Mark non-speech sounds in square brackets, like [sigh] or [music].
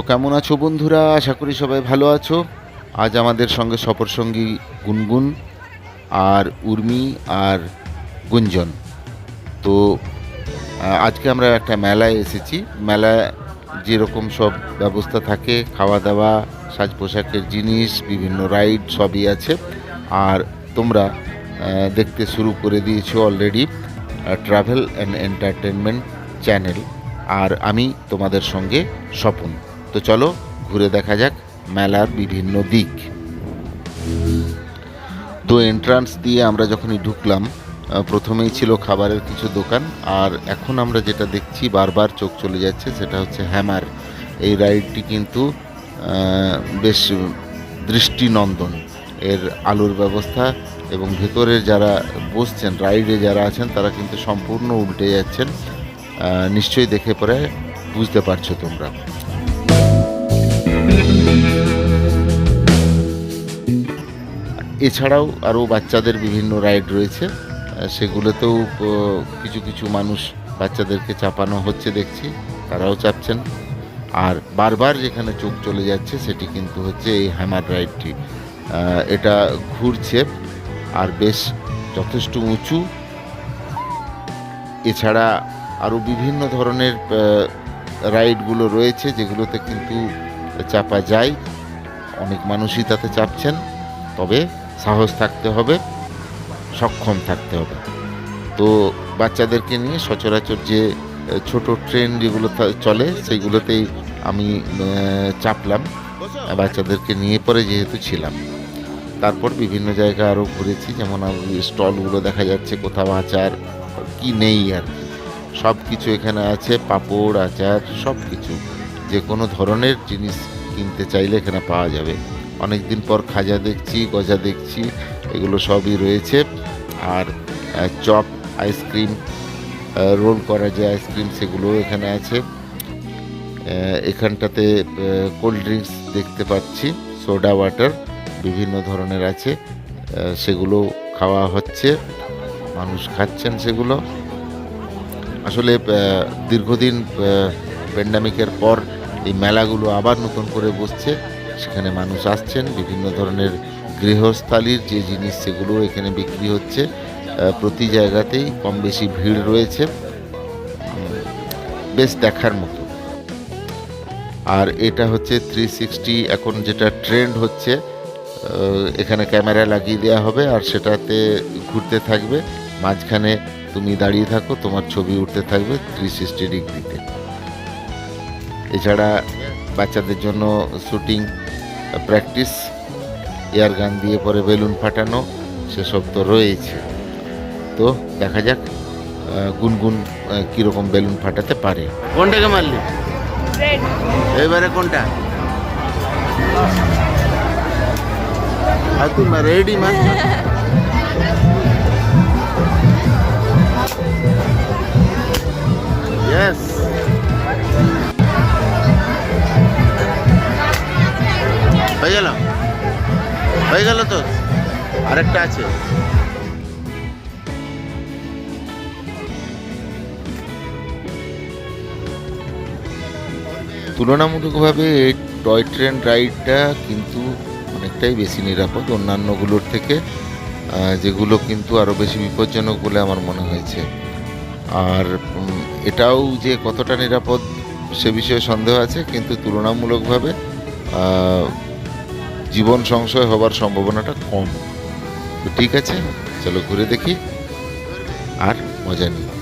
তো কেমন আছো বন্ধুরা? আশা করি সবাই ভালো আছো। আজ আমাদের সঙ্গে সফর সঙ্গী গুনগুন আর উর্মি আর গুঞ্জন। তো আজকে আমরা একটা মেলায় এসেছি। মেলায় যেরকম সব ব্যবস্থা থাকে খাওয়া দাওয়া সাজ পোশাকের জিনিস, বিভিন্ন রাইড সবই আছে। আর তোমরা দেখতে শুরু করে দিয়েছ already travel and entertainment channel আর আমি তোমাদের সঙ্গে স্বপন। তো চলো ঘুরে দেখা যাক মেলার বিভিন্ন দিক। তো এন্ট্রান্স দিয়ে আমরা যখনই ঢুকলাম প্রথমেই ছিল খাবারের কিছু দোকান, আর এখন আমরা যেটা দেখছি বারবার চোখ চলে যাচ্ছে, সেটা হচ্ছে হ্যামার এই রাইডটি কিন্তু বেশ দৃষ্টিনন্দন। এর আলোর ব্যবস্থা এবং ভেতরে যারা বসছেন রাইডে যারা আছেন, তারা কিন্তু সম্পূর্ণ উল্টে যাচ্ছেন। নিশ্চয়ই দেখে পরে বুঝতে পারছ তোমরা। এছাড়াও আরও বাচ্চাদের বিভিন্ন রাইড রয়েছে সেগুলোতেও কিছু কিছু মানুষ বাচ্চাদেরকে চাপানো হচ্ছে দেখছি, তারাও চাপছেন। আর বারবার যেখানে চোখ চলে যাচ্ছে সেটি কিন্তু হচ্ছে এই হ্যামার রাইডটি। এটা ঘুরছে আর বেশ যথেষ্ট উঁচু। এছাড়া আরও বিভিন্ন ধরনের রাইডগুলো রয়েছে যেগুলোতে কিন্তু চাপা যায়। অনেক মানুষই তাতে চাপছেন। তবে সাহস থাকতে হবে, সক্ষম থাকতে হবে। তো বাচ্চাদেরকে নিয়ে সচরাচর যে ছোট ট্রেন যেগুলো চলে সেইগুলোতেই আমি চাপলাম। বাচ্চাদেরকে নিয়ে পরে যেহেতু ছিলাম। তারপর বিভিন্ন জায়গা আরও ঘুরেছি, যেমন স্টলগুলো দেখা যাচ্ছে কোথাও আচার, কি নেই আর সব কিছু এখানে আছে, পাঁপড়, আচার সব কিছু যে কোনো ধরনের জিনিস কিনতে চাইলে এখানে পাওয়া যাবে। অনেক দিন পর খাজা দেখছি, গজা দেখছি, এগুলো সবই রয়েছে। আর চপ, আইসক্রিম রোল করা যে আইসক্রিম সেগুলোও এখানে আছে। এখানটাতে কোল্ড ড্রিঙ্কস দেখতে পাচ্ছি, সোডা ওয়াটার বিভিন্ন ধরনের আছে। সেগুলো খাওয়া হচ্ছে, মানুষ খাচ্ছেন সেগুলো। আসলে দীর্ঘদিন প্যান্ডামিকের পর এই মেলাগুলো আবার নতুন করে বসছে। সেখানে মানুষ আসছেন, বিভিন্ন ধরনের গৃহস্থালির যে জিনিস সেগুলো এখানে বিক্রি হচ্ছে প্রতি জায়গাতেই কম বেশি ভিড় রয়েছে। বেশ দেখার মতো। আর এটা হচ্ছে থ্রি সিক্সটি এখন যেটা ট্রেন্ড হচ্ছে এখানে ক্যামেরা লাগিয়ে দেওয়া হবে আর সেটাতে ঘুরতে থাকবে। মাঝখানে তুমি দাঁড়িয়ে থাকো, তোমার ছবি উঠতে থাকবে থ্রি সিক্সটি ডিগ্রিতে। এছাড়া বাচ্চাদের জন্য শুটিং প্র্যাকটিস এয়ার গান দিয়ে পরে বেলুন ফাটানো সেসব তো রয়েছে। তো দেখা যাক গুনগুন কীরকম বেলুন ফাটাতে পারে। কোনটাকে মারলি? এবারে কোনটা? আর তুই রেডি মার [laughs] তো? আরেকটা আছে। তুলনামূলকভাবে এই টয় ট্রেন রাইডটা কিন্তু অনেকটাই বেশি নিরাপদ অন্যান্যগুলোর থেকে যেগুলো কিন্তু আরও বেশি বিপজ্জনক বলে আমার মনে হয়েছে। আর এটাও যে কতটা নিরাপদ সে বিষয়ে সন্দেহ আছে, কিন্তু তুলনামূলকভাবে জীবন সংশয় হবার সম্ভাবনাটা কম। ঠিক আছে চলো ঘুরে দেখি আর মজা নিই